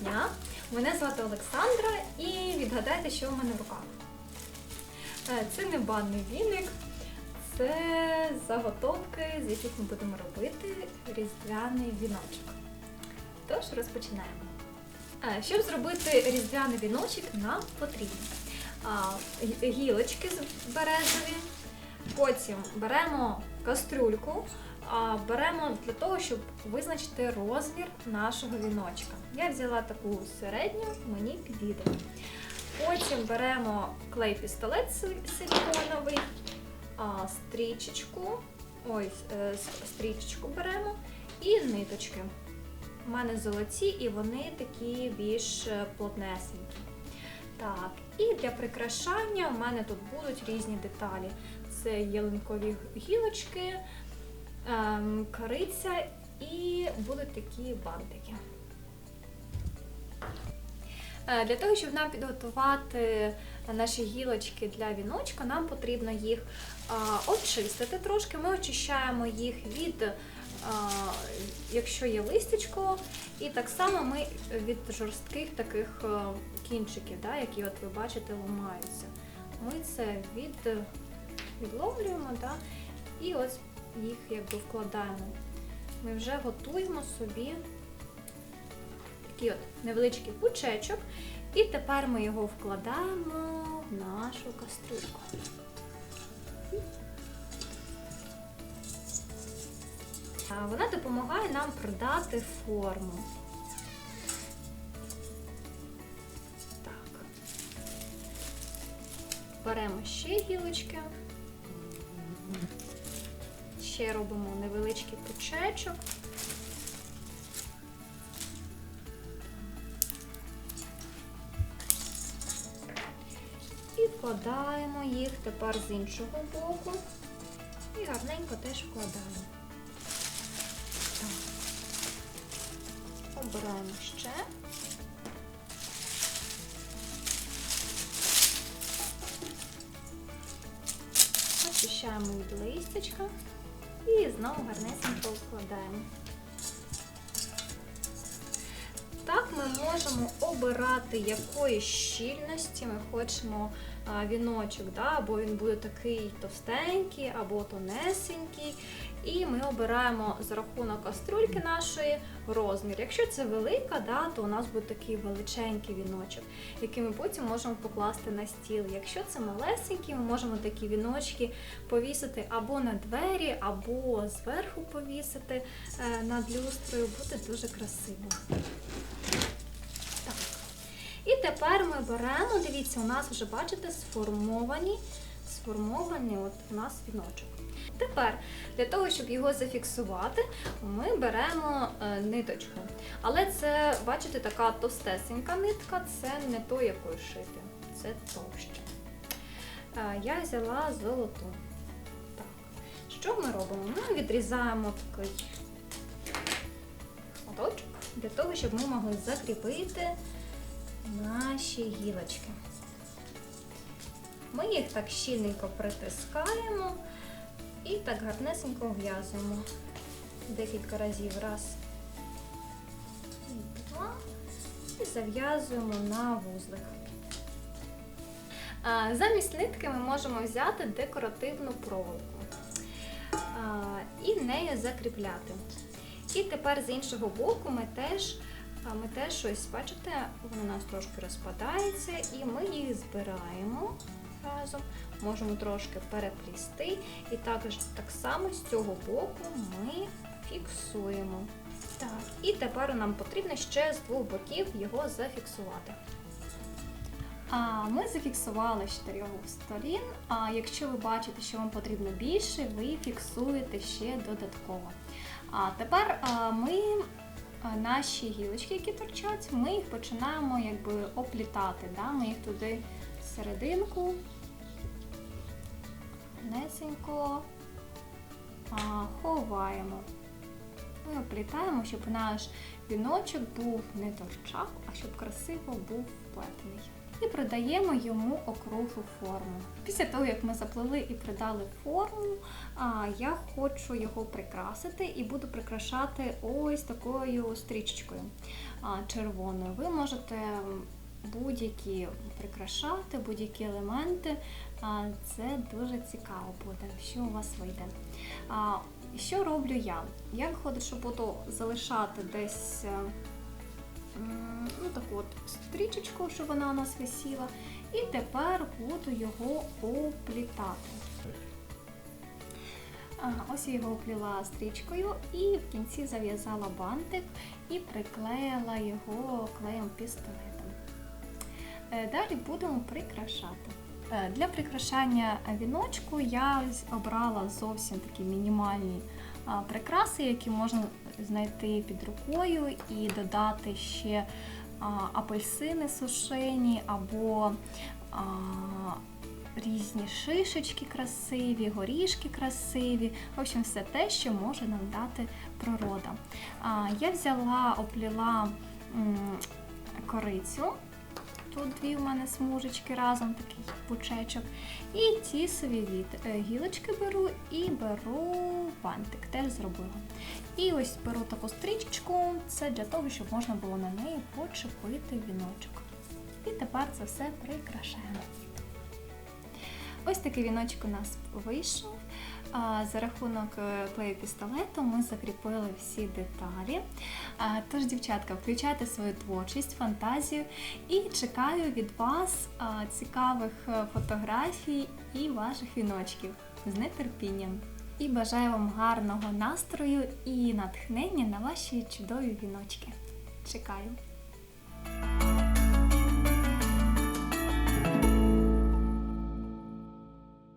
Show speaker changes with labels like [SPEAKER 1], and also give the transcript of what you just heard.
[SPEAKER 1] Дня! Мене звати Олександра і відгадайте, що в мене в руках. Е, Це не банний віник, це заготовки, з яких ми будемо робити різдвяний віночок. Тож розпочинаємо. Е, Щоб зробити різдвяний віночок, нам потрібно гілочки березові, потім беремо кастрюльку, беремо для того, щоб визначити розмір нашого віночка. Я взяла таку середню, мені підійде. Потім беремо клей пістолет силіконовий, стрічечку, ой, е, стрічечку беремо і ниточки. У мене золоті і вони такі більш е, плотнесенькі. Так, і для прикрашання в мене тут будуть різні деталі. Це ялинкові гілочки, кориця і будуть такі бантики. Е, Для того, щоб нам підготувати наші гілочки для віночка, нам потрібно їх а, очистити трошки. Ми очищаємо їх від, якщо є листячко, і так само ми від жорстких таких е, кінчиків, які от ви бачите, ламаються. Ми це від, відловлюємо да, і ось їх якби вкладаємо. Ми вже готуємо собі такий от невеличкий пучечок, і тепер ми його вкладаємо в нашу кастрюльку. Вона допомагає нам придати форму. Так. Беремо ще гілочки. Ще робимо невеличкий пучечок. І вкладаємо їх тепер з іншого боку. І гарненько теж вкладаємо. Обираємо ще. Очищаємо від листячка і знову гарнесенько вкладаємо. Так ми можемо обирати якої щільності ми хочемо віночок, да? або він буде такий товстенький, або тонесенький. І ми обираємо за рахунок каструльки нашої розмір. Якщо це велика, да, то у нас буде такий величенький віночок, який ми потім можемо покласти на стіл. Якщо це малесенький, ми можемо такі віночки повісити або на двері, або зверху повісити е, над люстрою. Буде дуже красиво. Тепер ми беремо, дивіться, у нас вже, бачите, сформовані, сформований от у нас віночок. Тепер для того, щоб його зафіксувати, ми беремо е, ниточку. Але це, бачите, така товстесенька нитка, це не то, якою шити, це товща. Е, я взяла золоту. Так. Що ми робимо? Ми відрізаємо такий шматочок для того, щоб ми могли закріпити наші гілочки. Ми їх так щільненько притискаємо і так гарнесенько в'язуємо декілька разів. Раз, два. І зав'язуємо на вузлик. Замість нитки ми можемо взяти декоративну проволоку і нею закріпляти. І тепер з іншого боку ми теж, а, ми теж щось, бачите, воно у нас трошки розпадається, і ми їх збираємо разом, можемо трошки переплісти. І також так само з цього боку ми фіксуємо. Так, і тепер нам потрібно ще з двох боків його зафіксувати. А ми зафіксували з чотирьох сторін. А якщо ви бачите, що вам потрібно більше, ви фіксуєте ще додатково. А тепер ми наші гілочки, які торчать, ми їх починаємо якби оплітати. Да? Ми їх туди серединку, несенько ховаємо. Ми оплітаємо, щоб наш віночок був не торчав, а щоб красиво був вплетений. І придаємо йому округлу форму. Після того, як ми заплели і придали форму, я хочу його прикрасити і буду прикрашати ось такою стрічечкою червоною. Ви можете будь-які прикрашати, будь-які елементи. Це дуже цікаво буде, що у вас вийде. Що роблю я? Я виходить, що буду залишати десь. Ну, таку от стрічечку, щоб вона у нас висіла. І тепер буду його оплітати. Ось я його опліла стрічкою і в кінці зав'язала бантик і приклеїла його клеєм пістолетом. Е, Далі будемо прикрашати. Е, Для прикрашання віночку я обрала зовсім такі мінімальні прикраси, які можна знайти під рукою і додати ще апельсини сушені або різні шишечки красиві, горішки красиві. В общем, все те, що може нам дати природа. Я взяла, опліла корицю. Тут дві у мене смужечки разом, такий пучечок. І ці від е, гілочки беру і беру бантик, теж зробила. І ось беру таку стрічечку, це для того, щоб можна було на неї почепити віночок. І тепер це все прикрашаємо. Ось такий віночок у нас вийшов. За рахунок клею пістолету ми закріпили всі деталі. Тож, дівчатка, включайте свою творчість, фантазію і чекаю від вас цікавих е, фотографій і ваших віночків з нетерпінням. І бажаю вам гарного настрою і натхнення на ваші чудові віночки. Чекаю!